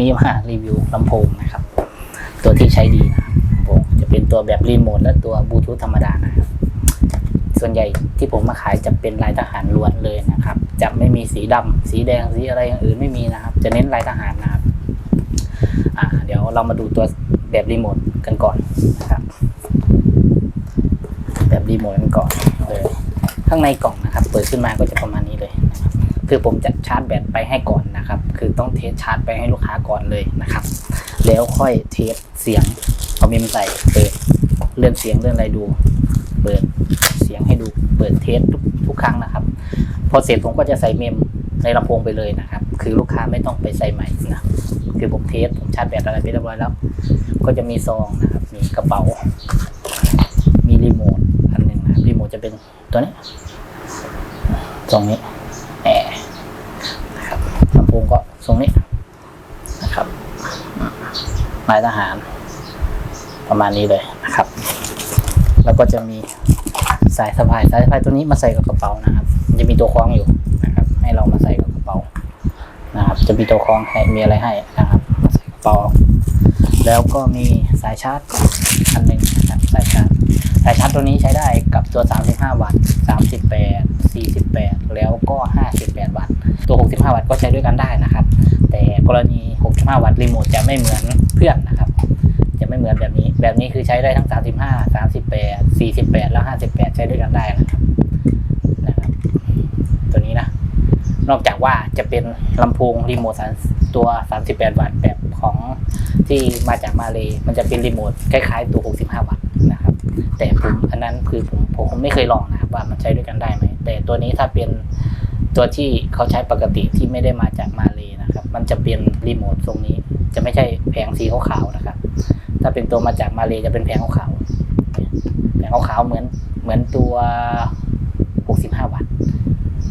นี้มารีวิวลำโพงนะครับ ตัวที่ใช้ดีนะครับลำโพงจะเป็นตัวแบบรีโมทและตัวบลูทูธธรรมดานะครับส่วนใหญ่ที่ผมมาขายจะเป็นลายทหารล้วนเลยนะครับ จะไม่มีสีดำสีแดงสีอะไรอย่างอื่นไม่มีนะครับ จะเน้นลายทหารนะครับอ่าเดี๋ยวเรามาดูตัวแบบรีโมทกันก่อนนะครับ แบบรีโมทกันก่อนเลยข้างในกล่องนะครับ เปิดขึ้นมาก็จะประมาณนี้เลยนะครับ คือผมจะชาร์จแบตไปให้ก่อนนะครับ คือต้องเทสชาร์จไปให้ลูกค้าก่อนเลยนะครับ แล้วค่อยเทสเสียงเอาเมมใส่เปิดเลื่อนเสียงเลื่อนอะไรดู เปิดเสียงให้ดูเปิดเทสทุกทุกครั้งนะครับ พอเสร็จผมก็จะใส่เมมในลำโพงไปเลยนะครับ คือลูกค้าไม่ต้องไปใส่ใหม่นะคือผมเทสผมชาร์จแบตอะไรไปเรียบร้อยแล้ว ก็จะมีซองนะครับ มีกระเป๋า มีรีโมทอันหนึ่งนะครับรีโมทจะเป็นตัวนี้ตรงนี้ ลำโพงก็ทรงนี้นะครับลายทหาร ประมาณนี้เลยนะครับ แล้วก็จะมีสายสะพายสายสะพายตัวนี้มาใส่กับกระเป๋านะครับ จะมีตัวคล้องอยู่นะครับ ให้เรามาใส่กับกระเป๋านะครับ จะมีตัวคล้องให้มีอะไรให้นะครับมาใส่กระเป๋าแล้วก็มีสายชาร์จอันหนึ่งนะครับสายชาร์จ สายชาร์จตัวนี้ใช้ได้กับตัว 35 วัตต์ 38 48 แล้วก็ 58 วัตต์ ตัว 65 วัตต์ก็ใช้ด้วยกันได้นะครับ แต่กรณี 65 วัตต์รีโมทจะไม่เหมือนเพื่อนนะครับ จะไม่เหมือนแบบนี้ แบบนี้คือใช้ได้ทั้ง 35 38 48 แล้ว 58 ใช้ด้วยกันได้นะครับนะครับ ตัวนี้นะ นอกจากว่าจะเป็นลำโพงรีโมทสันตัว 38 วัตต์แบบของที่มาจากมาเลยมันจะเป็นรีโมทคล้ายๆตัว 65 วัตต์ แต่ผมอันนั้นคือผมผมไม่เคยลองนะครับว่ามันใช้ด้วยกันได้ไหมแต่ตัวนี้ถ้าเป็นตัวที่เขาใช้ปกติที่ไม่ได้มาจากมาเลยนะครับ มันจะเป็นรีโมททรงนี้ จะไม่ใช่แผงสีขาวๆนะครับ ถ้าเป็นตัวมาจากมาเลยจะเป็นแผงขาวๆแผงขาวๆเหมือนเหมือนตัว 65 วัตต์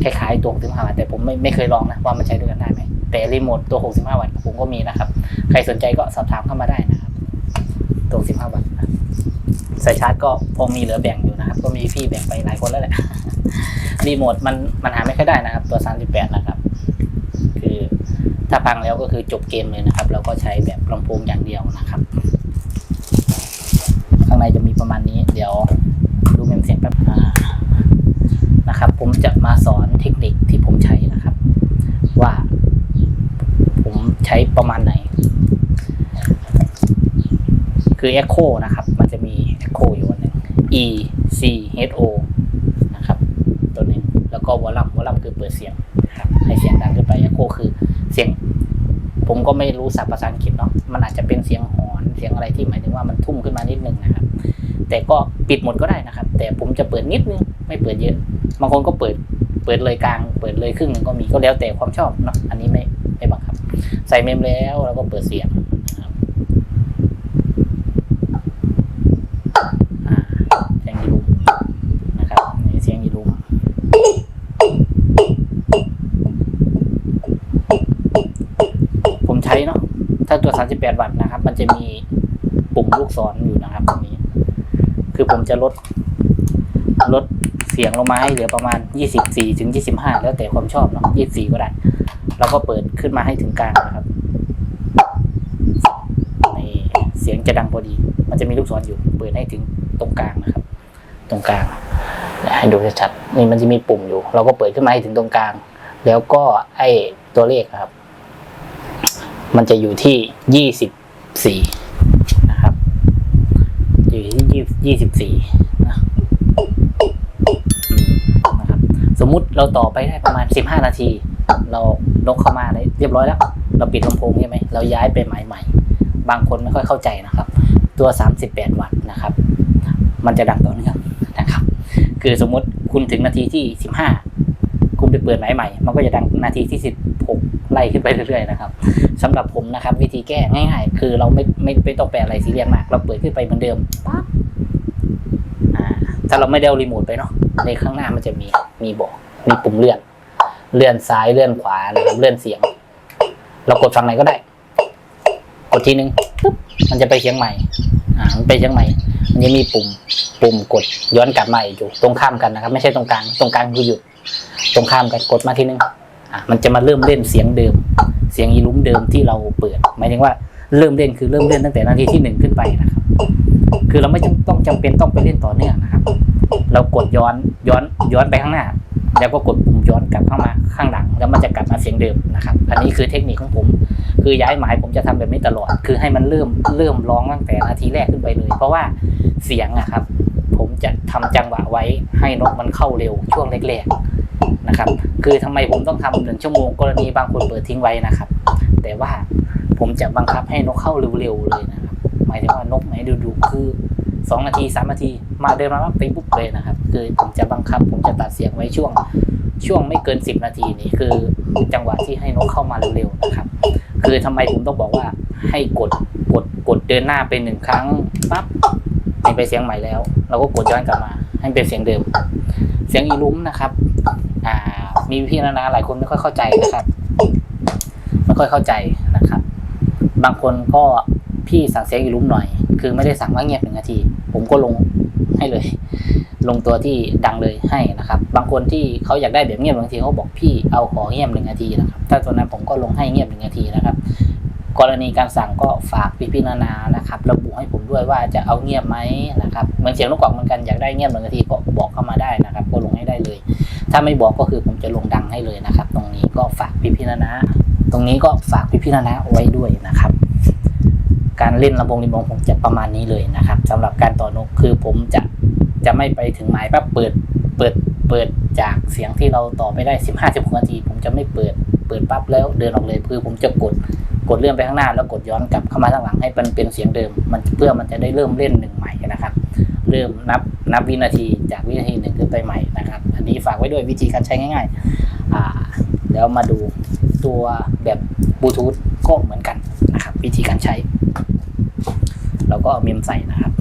คล้ายๆตัว 65 วัตต์แต่ผมไม่ไม่เคยลองนะว่ามันใช้ด้วยกันได้ไหมแต่รีโมทตัว 65 วัตต์ผมก็มีนะครับ ใครสนใจก็สอบถามเข้ามาได้นะครับตัว 15 วัตต์ สายชาร์จก็พอมีเหลือแบ่งอยู่นะครับ ก็มีพี่แบ่งไปหลายคนแล้วแหละรีโมทมันมันหาไม่ค่อยได้นะครับ ตัว 38 นะครับ คือถ้าพังแล้วก็คือจบเกมเลยนะครับ เราก็ใช้แบบลำโพงอย่างเดียวนะครับ ข้างในจะมีประมาณนี้ เดี๋ยวดูเมมเสียงแป๊บอ่านะครับ ผมจะมาสอนเทคนิคที่ผมใช้นะครับ ว่าผมใช้ประมาณไหน คือ Echo นะครับ E C H O นะครับ ตัวหนึ่งแล้วก็วอลลัมวอลลัมคือเปิดเสียงนะครับให้เสียงดังขึ้นไป Echo คือเสียง ผมก็ไม่รู้ศัพท์ภาษาอังกฤษเนาะมันอาจจะเป็นเสียงหอนเสียงอะไรที่หมายถึงว่ามันทุ่มขึ้นมานิดนึงนะครับ แต่ก็ปิดหมดก็ได้นะครับ แต่ผมจะเปิดนิดนึงไม่เปิดเยอะบางคนก็เปิดเปิดเลยกลาง เปิดเลยครึ่งหนึ่งก็มีก็แล้วแต่ความชอบเนาะอันนี้ไม่ไม่บังคับ ใส่เมมแล้วแล้วก็เปิดเสียงนะครับอ่าเสียงยีรูมนะครับนี่เสียงยีรูมผมใช้เนาะ ถ้าตัว 38 วัตต์นะครับ มันจะมีปุ่มลูกศรอยู่นะครับตรงนี้ คือผมจะลดลดเสียงลงมาให้เหลือประมาณ 24 ถึง 25 แล้วแต่ความชอบเนาะ 24 ก็ได้ แล้วก็เปิดขึ้นมาให้ถึงกลางนะครับนี่เสียงจะดังพอดี มันจะมีลูกศรอยู่ เปิดให้ถึงตรงกลางนะครับ ตรงกลาง ให้ดูชัดๆนี่มันจะมีปุ่มอยู่ เราก็เปิดขึ้นมาให้ถึงตรงกลาง แล้วก็ไอ้ตัวเลขครับ มันจะอยู่ที่24นะครับ อยู่ที่20 24นะอืมนะครับ สมมุติเราต่อไปได้ประมาณ15นาที เรานกเข้ามาได้เรียบร้อยแล้ว เราปิดลำโพงใช่ไหมเราย้ายไปหมายใหม่ บางคนไม่ค่อยเข้าใจนะครับ ตัว38วัตต์นะครับ มันจะดังต่อเนื่องนะครับ คือสมมุติคุณถึงนาทีที่15คุณไปเปิดหมายใหม่ มันก็จะดังนาทีที่16 ไล่ขึ้นไปเรื่อยๆนะครับสำหรับผมนะครับ วิธีแก้ง่ายๆ คือเราไม่ไม่ไม่ต้องแปลอะไรซีเรียสมาก เราเปิดขึ้นไปเหมือนเดิมปั๊บถ้าเราไม่ได้เอารีโมทไปเนาะในข้างหน้ามันจะมีมีบอกมีปุ่มเลื่อน เลื่อนซ้ายเลื่อนขวานะครับเลื่อนเสียง เรากดฝั่งไหนก็ได้ กดทีนึงปุ๊บมันจะไปเชียงใหม่อ่ามันไปเชียงใหม่มันจะมีปุ่มปุ่มกดย้อนกลับมาอีกอยู่ตรงข้ามกันนะครับ ไม่ใช่ตรงกลางตรงกลางคือหยุดตรงข้ามกันกดมาทีนึง อะมันจะมาเริ่มเล่นเสียงเดิม เสียงอีลุ้มเดิมที่เราเปิดหมายถึงว่าเริ่มเล่นคือเริ่มเล่นตั้งแต่นาทีที่หนึ่งขึ้นไปนะครับ คือเราไม่จำต้องจำเป็นต้องไปเล่นต่อเนื่องนะครับ เรากดย้อนย้อนย้อนไปข้างหน้า แล้วก็กดปุ่มย้อนกลับเข้ามาข้างหลัง แล้วมันจะกลับมาเสียงเดิมนะครับ อันนี้คือเทคนิคของผม คือย้ายหมายผมจะทำแบบนี้ตลอด คือให้มันเริ่มเริ่มร้องตั้งแต่นาทีแรกขึ้นไปเลย เพราะว่าเสียงอะครับ ผมจะทำจังหวะไว้ให้นกมันเข้าเร็วช่วงแรกๆ นะครับ คือทำไมผมต้องทำหนึ่งชั่วโมงกรณีบางคนเปิดทิ้งไว้นะครับ แต่ว่าผมจะบังคับให้นกเข้าเร็วๆเลยนะครับหมายถึงว่านกไหนดูๆคือสองนาทีสามนาทีมาเดินมาปั๊บตีปุ๊บเลยนะครับ คือผมจะบังคับ ผมจะตัดเสียงไว้ช่วง ช่วงไม่เกินสิบนาทีนี่คือจังหวะที่ให้นกเข้ามาเร็วๆนะครับ คือทำไมผมต้องบอกว่าให้กดกดกดเดินหน้าไปหนึ่งครั้งปั๊บให้ไปเสียงใหม่แล้ว เราก็กดย้อนกลับมา ให้เป็นเสียงเดิม เสียงอีลุ้มนะครับ อ่า มีพี่นานาหลายคนไม่ค่อยเข้าใจนะครับ ไม่ค่อยเข้าใจนะครับ บางคนก็พี่สั่งเสียงอีลุ้มหน่อย คือไม่ได้สั่งว่าเงียบหนึ่งนาที ผมก็ลงให้เลย ลงตัวที่ดังเลยให้นะครับ บางคนที่เขาอยากได้แบบเงียบบางทีเขาบอกพี่เอาขอเงียบหนึ่งนาทีนะครับ ถ้าตัวนั้นผมก็ลงให้เงียบหนึ่งนาทีนะครับ กรณีการสั่งก็ฝากพี่พี่ๆนานานะครับ ระบุให้ผมด้วยว่าจะเอาเงียบไหมนะครับเหมือนเสียงนกกวักเหมือนกันอยากได้เงียบหนึ่งนาทีก็บอกเข้ามาได้นะครับ ก็ลงให้ได้เลย ถ้าไม่บอกก็คือผมจะลงดังให้เลยนะครับ ตรงนี้ก็ฝากพี่พี่ๆนานาตรงนี้ก็ฝากพี่พี่ๆนานาไว้ด้วยนะครับ การเล่นลำโพงริมบงผมจะประมาณนี้เลยนะครับสำหรับการต่อนกคือผมจะจะไม่ไปถึงหมายปั๊บเปิดเปิดเปิดจากเสียงที่เราต่อไม่ได้สิบห้าสิบนาที ผมจะไม่เปิดเปิดปั๊บแล้วเดินออกเลยคือผมจะกด กดเลื่อนไปข้างหน้าแล้วกดย้อนกลับเข้ามาข้างหลังให้มันเป็นเสียงเดิม มันเพื่อมันจะได้เริ่มเล่นหนึ่งใหม่นะครับ เริ่มนับนับวินาทีจากวินาทีหนึ่งขึ้นไปใหม่นะครับ อันนี้ฝากไว้ด้วยวิธีการใช้ง่ายๆแล้วมาดูตัวแบบบลูทูธก็เหมือนกันนะครับ วิธีการใช้ เราก็เอาเมมใส่นะครับ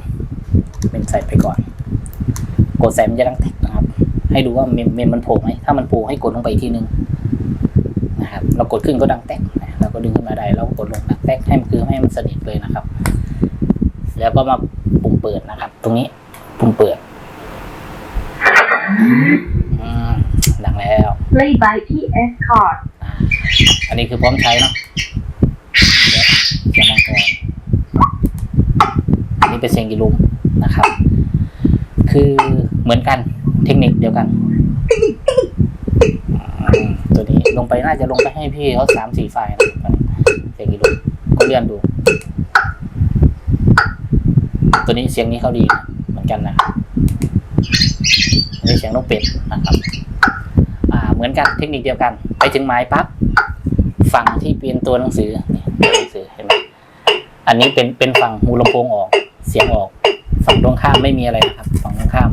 เมมใส่ไปก่อน กดใส่มันจะดังแท็กนะครับ ให้ดูว่าเมมเมมมันโผล่ไหมถ้ามันโผล่ให้กดลงไปอีกทีนึงนะครับเรากดขึ้นก็ดังแท็ก นะเราก็ดึงขึ้นมาได้เราก็กดลงดังแท็กให้มันคือให้มันสนิทเลยนะครับ แล้วก็มาปุ่มเปิดนะครับ ตรงนี้ปุ่มเปิดอืมดังแล้ว Play by PS Card อ่าอันนี้คือพร้อมใช้เนาะเดี๋ยวเสียงมังกรอันนี้เป็นเสียงกีลุมนะครับ คือเหมือนกันเทคนิคเดียวกันอืมตัวนี้ ลงไปน่าจะลงไปให้พี่เขาสามสี่ไฟล์นะเสียงกีลุมก็เลื่อนดู ตัวนี้เสียงนี้เขาดีเหมือนกันนะอันนี้เสียงนกเป็ดนะครับอ่าเหมือนกันเทคนิคเดียวกัน ไปถึงไม้ปั๊บฝั่งที่เป็นตัวหนังสือนี่ตัวหนังสือเห็นไหมอันนี้เป็นเป็นฝั่งหูลำโพงออก เสียงออก ฝั่งตรงข้ามไม่มีอะไรนะครับ ฝั่งตรงข้าม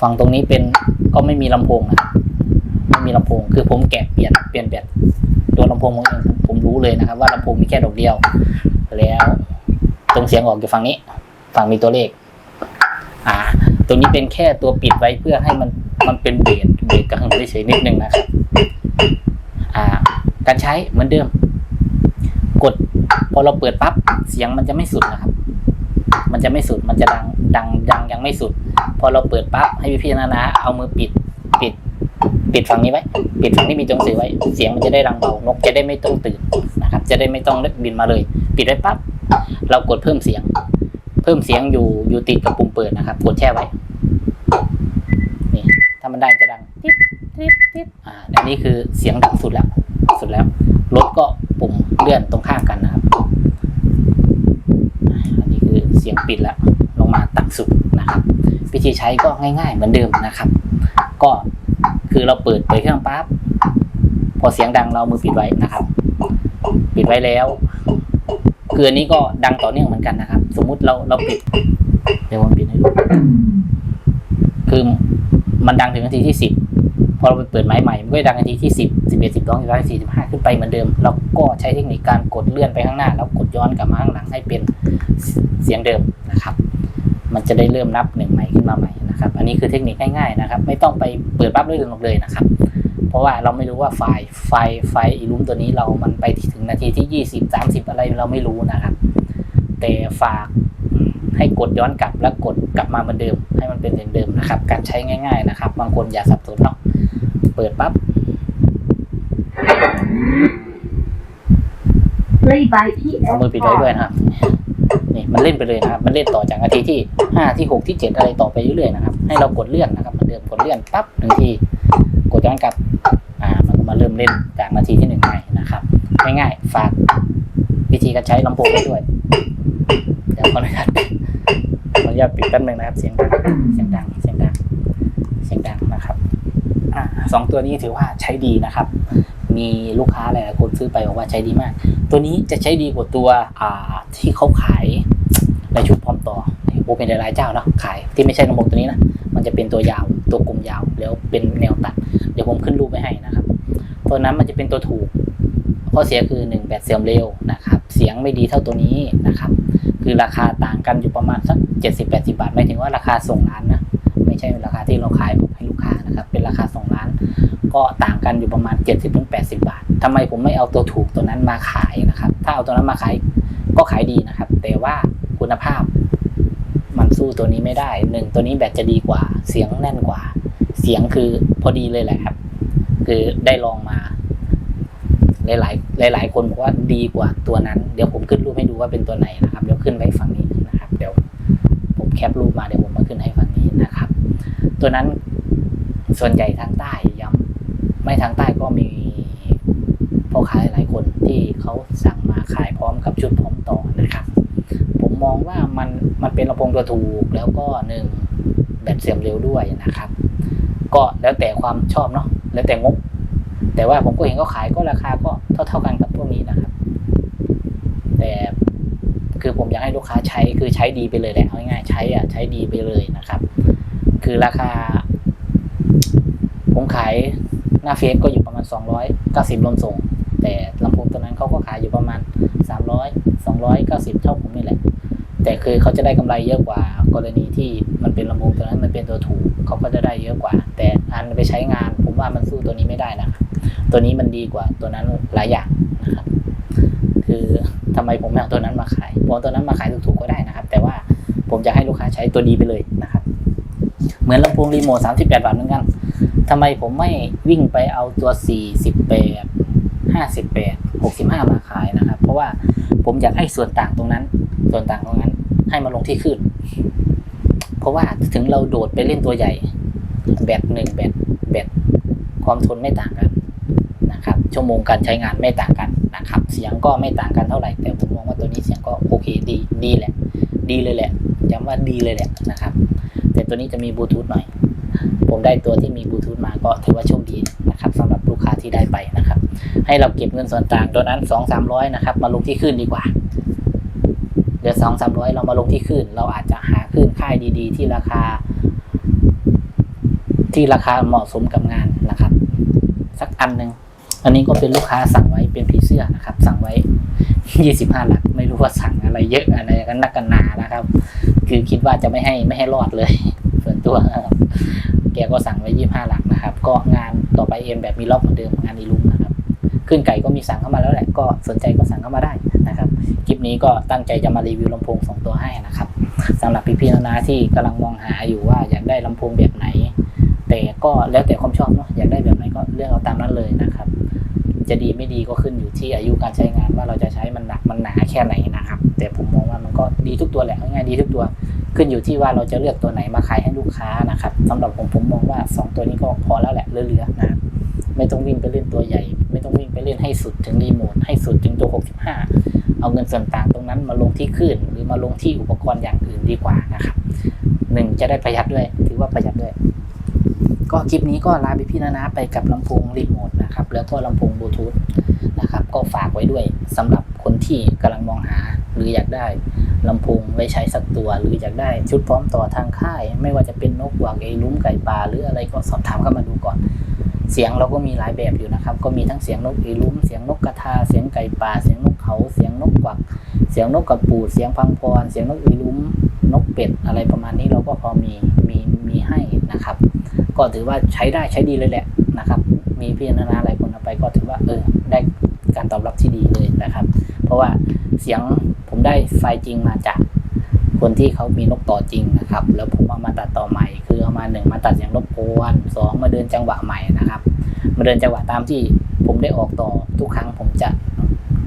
ฝั่งตรงนี้เป็นก็ไม่มีลำโพงนะครับ มีลำโพง คือผมแกะเปลี่ยนเปลี่ยนแบบตัวลำโพงของเองผมผมรู้เลยนะครับ ว่าลำโพงมีแค่ดอกเดียว แล้วตรงเสียงออกอยู่ฝั่งนี้ ฝั่งมีตัวเลข อ่าตรงนี้เป็นแค่ตัวปิดไว้เพื่อให้มันมันเป็นเบสเบสกระหึ่มเฉยนิดนึงนะครับอ่า การใช้เหมือนเดิม กดพอเราเปิดปั๊บเสียงมันจะไม่สุดนะครับ มันจะไม่สุดมันจะดังดังดังยังไม่สุด พอเราเปิดปั๊บให้พี่พี่ๆนะนะเอามือปิดปิด ปิดฝั่งนี้ไว้ ปิดฝั่งที่มีตัวหนังสือไว้ เสียงมันจะได้ดังเบานกจะได้ไม่ต้องตื่นนะครับ จะได้ไม่ต้องบินมาเลย ปิดไว้ปั๊บเรากดเพิ่มเสียง เพิ่มเสียงอยู่อยู่ติดกับปุ่มเปิดนะครับ กดแช่ไว้นี่ถ้ามันได้จะดังติ๊ดติ๊ดติ๊ดอ่าอันนี้คือเสียงดังสุดแล้ว สุดแล้วลดก็ปุ่มเลื่อนตรงข้างกันนะครับอ่าอันนี้คือเสียงปิดแล้ว ลงมาต่ำสุดนะครับวิธีใช้ก็ง่าย ๆ เหมือนเดิมนะครับ ก็ คือเราเปิดเปิดเครื่องปั๊บพอเสียงดังเรามือปิดไว้นะครับ ปิดไว้แล้วคืออันนี้ก็ดังต่อเนื่องเหมือนกันนะครับ สมมุติเราเราปิดเดี๋ยวผมปิดให้ดูคือมันดังถึงนาทีที่สิบพอเราไปเปิดไม้ใหม่มันก็จะดังนาทีที่สิบสิบเอ็ดสิบสองสิบสามสี่สิบห้าขึ้นไปเหมือนเดิม เราก็ใช้เทคนิคการกดเลื่อนไปข้างหน้า แล้วกดย้อนกลับมาข้างหลังให้เป็นเสียงเดิมนะครับ มันจะได้เริ่มนับหนึ่งใหม่ขึ้นมาใหม่ นะครับอันนี้คือเทคนิคง่ายๆนะครับ ไม่ต้องไปเปิดปั๊บเลื่อนลงเลยนะครับ เพราะว่าเราไม่รู้ว่าไฟล์ไฟล์ไฟล์อีลูมตัวนี้เรามันไปถึงนาทีที่ยี่สิบสามสิบอะไรเราไม่รู้นะครับ แต่ฝากให้กดย้อนกลับแล้วกดกลับมาเหมือนเดิม ให้มันเป็นอย่างเดิมนะครับ การใช้ง่าย ๆนะครับ บางคนอย่าสับสนเนาะเปิดปั๊บ Play by เอา TS มือปิดไว้ด้วย Card. นะครับนี่ มันเล่นไปเลยนะครับ มันเล่นต่อจากนาทีที่ห้าที่หกที่เจ็ดอะไรต่อไปเรื่อยๆนะครับ ให้เรากดเลื่อนนะครับเหมันเดิมกดเลื่อนปั๊บหนึ่งที กดย้อนกลับ อ่า มันก็มาเริ่มเล่นจากนาทีที่หนึ่งใหม่นะครับ ง่ายๆ ฝากวิธีการใช้ลำโพงไว้ด้วย เดี๋ยวขออนุญาตขออนุญาตปิดแป๊บหนึงนะครับ เสียงดัง เสียงดัง เสียงดัง เสียงดังนะครับ อ่าสองตัวนี้ถือว่าใช้ดีนะครับ มีลูกค้าหลายๆคนซื้อไปบอกว่าใช้ดีมาก ตัวนี้จะใช้ดีกว่าตัวอ่าที่เขาขาย ในชุดพร้อมต่อโอเป็นหลายๆเจ้าเนาะขายที่ไม่ใช่ลำโพงตัวนี้นะมันจะเป็นตัวยาวตัวกลมยาวแล้วเป็นแนวตัด เดี๋ยวผมขึ้นรูปไว้ให้นะครับ ตัวนั้นมันจะเป็นตัวถูกข้อเสียคือหนึ่งแบตเสื่อมเร็วนะครับ เสียงไม่ดีเท่าตัวนี้นะครับ คือราคาต่างกันอยู่ประมาณสักเจ็ดสิบแปดสิบาทไม่ถึงว่าราคาส่งร้านนะไม่ใช่ราคาที่เราขายให้ลูกค้านะครับ เป็นราคาส่งร้าน ก็ต่างกันอยู่ประมาณ 70-80 บาททำไมผมไม่เอาตัวถูกตัวนั้นมาขายนะครับ ถ้าเอาตัวนั้นมาขายก็ขายดีนะครับ แต่ว่า คุณภาพ มันสู้ตัวนี้ไม่ได้หนึ่งตัวนี้แบตจะดีกว่า เสียงแน่นกว่า เสียงคือพอดีเลยแหละครับ คือได้ลองมา หลายๆหลาย ๆ คนบอกว่าดีกว่าตัวนั้น เดี๋ยวผมขึ้นรูปให้ดูว่าเป็นตัวไหนนะครับ เดี๋ยวขึ้นไว้ฝั่งนี้นะครับ เดี๋ยวผมแคปรูปมาเดี๋ยวผมมาขึ้นให้ฝั่งนี้นะครับ ตัวนั้นส่วนใหญ่ทางใต้ย้ำไม่ทางใต้ก็มีพ่อค้าหลายคนที่เขาสั่งมาขายพร้อมกับชุดพร้อมต่อนะครับ มองว่ามันมันเป็นลำโพงตัวถูก แล้วก็หนึ่งแบตเสื่อมเร็วด้วยนะครับ ก็แล้วแต่ความชอบเนาะแล้วแต่งบ แต่ว่าผมก็เห็นเขาขายก็ราคาก็เท่าเท่ากันกับพวกนี้นะครับ แต่คือผมอยากให้ลูกค้าใช้คือใช้ดีไปเลยแหละเอาง่ายๆใช้อะใช้ดีไปเลยนะครับ คือราคา ผมขายหน้าเฟซก็อยู่ประมาณ 290รวมส่งแต่ลำโพงตัวนั้นเขาก็ขายอยู่ประมาณ 300 290 เท่าผมนี่แหละ แต่คือเขาจะได้กำไรเยอะกว่า กรณีที่มันเป็นลำโพงตัวนั้นมันเป็นตัวถูกเขาก็จะได้เยอะกว่า แต่อันไปใช้งาน ผมว่ามันสู้ตัวนี้ไม่ได้นะครับตัวนี้มันดีกว่าตัวนั้นหลายอย่างนะครับ คือทำไมผมไม่เอาตัวนั้นมาขายผมเอาตัวนั้นมาขายถูกๆก็ได้นะครับ แต่ว่าผมจะให้ลูกค้าใช้ตัวดีไปเลยนะครับ เหมือนลำโพงรีโมท38 บาทเหมือนกันทำไมผมไม่วิ่งไปเอาตัว48 58 65 มาขายนะครับ เพราะว่าผมอยากให้ส่วนต่างตรงนั้น ส่วนต่างตรงนั้น ให้มาลงที่คลื่นเพราะว่าถึงเราโดดไปเล่นตัวใหญ่ แบตหนึ่งแบตแบตความทนไม่ต่างกันนะครับ ชั่วโมงการใช้งานไม่ต่างกันนะครับ เสียงก็ไม่ต่างกันเท่าไหร่ แต่ผมมองว่าตัวนี้เสียงก็โอเคดีดีแหละ ดีเลยแหละย้ำว่าดีเลยแหละนะครับ แต่ตัวนี้จะมีบลูทูธหน่อย ผมได้ตัวที่มีบลูทูธมาก็ถือว่าโชคดีนะครับสำหรับลูกค้าที่ได้ไปนะครับ ให้เราเก็บเงินส่วนต่างตัวนั้นสองสามร้อยนะครับมาลงที่คลื่นดีกว่า เดี๋ยวสองสามร้อยเรามาลงที่คลื่น เราอาจจะหาคลื่นค่ายดี ๆ ที่ราคา ที่ราคาเหมาะสมกับงานนะครับ สักอันหนึ่งอันนี้ก็เป็นลูกค้าสั่งไว้เป็นผีเสื้อนะครับ สั่งไว้ยี่สิบห้าหลัก ไม่รู้ว่าสั่งอะไรเยอะอะไรกันนักกันหนานะครับ คือคิดว่าจะไม่ให้ไม่ให้รอดเลยส่วนตัวครับแกก็สั่งไว้ยี่ห้าหลักนะครับ ก็งานต่อไปเอ็มแบบมีล็อกเหมือนเดิมงานอีลุมนะ ขึ้นไก่ก็มีสั่งเข้ามาแล้วแหละก็สนใจก็สั่งเข้ามาได้นะครับคลิปนี้ก็ตั้งใจจะมารีวิวลำโพงสองตัวให้นะครับสำหรับพี่ๆนานาที่กำลังมองหาอยู่ว่าอยากได้ลำโพงแบบไหน แต่ก็แล้วแต่ความชอบเนาะอยากได้แบบไหนก็เลือกเอาตามนั้นเลยนะครับ จะดีไม่ดีก็ขึ้นอยู่ที่อายุการใช้งานว่าเราจะใช้มันหนักมันหนาแค่ไหนนะครับ แต่ผมมองว่ามันก็ดีทุกตัวแหละง่ายดีทุกตัวขึ้นอยู่ที่ว่าเราจะเลือกตัวไหนมาขายให้ลูกค้านะครับสำหรับผมผมมองว่า 2 ตัวนี้ก็พอแล้วแหละเหลือยๆนะครับ ไม่ต้องวิ่งไปเล่นตัวใหญ่ ไม่ต้องวิ่งไปเล่นให้สุดถึงรีโมทให้สุดถึงตัว 65 เอาเงินส่วนต่างตรงนั้นมาลงที่คลื่นหรือมาลงที่อุปกรณ์อย่างอื่นดีกว่านะครับหนึ่งจะได้ประหยัดด้วย ถือว่าประหยัดด้วย ก็คลิปนี้ก็ลาพี่พี่นะนะไปกับลำโพงรีโมทนะครับแล้วก็ลำโพงบลูทูธนะครับก็ฝากไว้ด้วยสำหรับคนที่กำลังมองหา หรืออยากได้ลำโพงไว้ใช้สักตัว หรืออยากได้ชุดพร้อมต่อทางค่าย ไม่ว่าจะเป็นนกหวักไอลุ้มไก่ป่าหรืออะไรก็สอบถามเข้ามาดูก่อน เสียงเราก็มีหลายแบบอยู่นะครับ ก็มีทั้งเสียงนกไอลุ้มเสียงนกกระทา เสียงไก่ป่า เสียงนกเขา เสียงนกกวัก เสียงนกกระปูด เสียงพังพร เสียงนกอีลุ้ม นกเป็ดอะไรประมาณนี้เราก็พอมีมีมีให้นะครับ ก็ถือว่าใช้ได้ใช้ดีเลยแหละนะครับ มีพี่นานาหลายคนเอาไปก็ถือว่าเออได้การตอบรับที่ดีเลยนะครับ เพราะว่าเสียงผมได้ไฟล์จริงมาจาก คนที่เขามีนกต่อจริงนะครับ แล้วผมเอามาตัดต่อใหม่ คือเอามาหนึ่งมาตัดเสียงรบกวนสองมาเดินจังหวะใหม่นะครับ มาเดินจังหวะตามที่ผมได้ออกต่อทุกครั้งผมจะ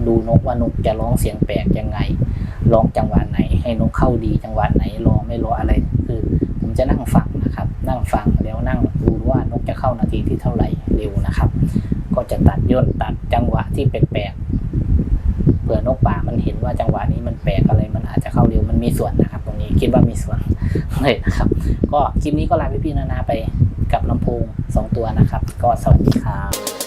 ดูนกว่านกจะร้องเสียงแปลกยังไงร้องจังหวะไหน ให้นกเข้าดีจังหวะไหนรอไม่รออะไรคือ ผมจะนั่งฟังนะครับ นั่งฟังแล้วนั่งดูว่านกจะเข้านาทีที่เท่าไหร่เร็วนะครับ ก็จะตัดย่นตัดจังหวะที่แปลก ผื่อนกป่ามันเห็นว่าจังหวะนี้มันแปลกอะไรมันอาจจะเข้าเร็วมันมีส่วนนะครับ ตรงนี้คิดว่ามีส่วนเลยนะครับ ก็คลิปนี้ก็ลาพี่ๆนานาไปกับลำโพงสองตัวนะครับ ก็สวัสดีครับ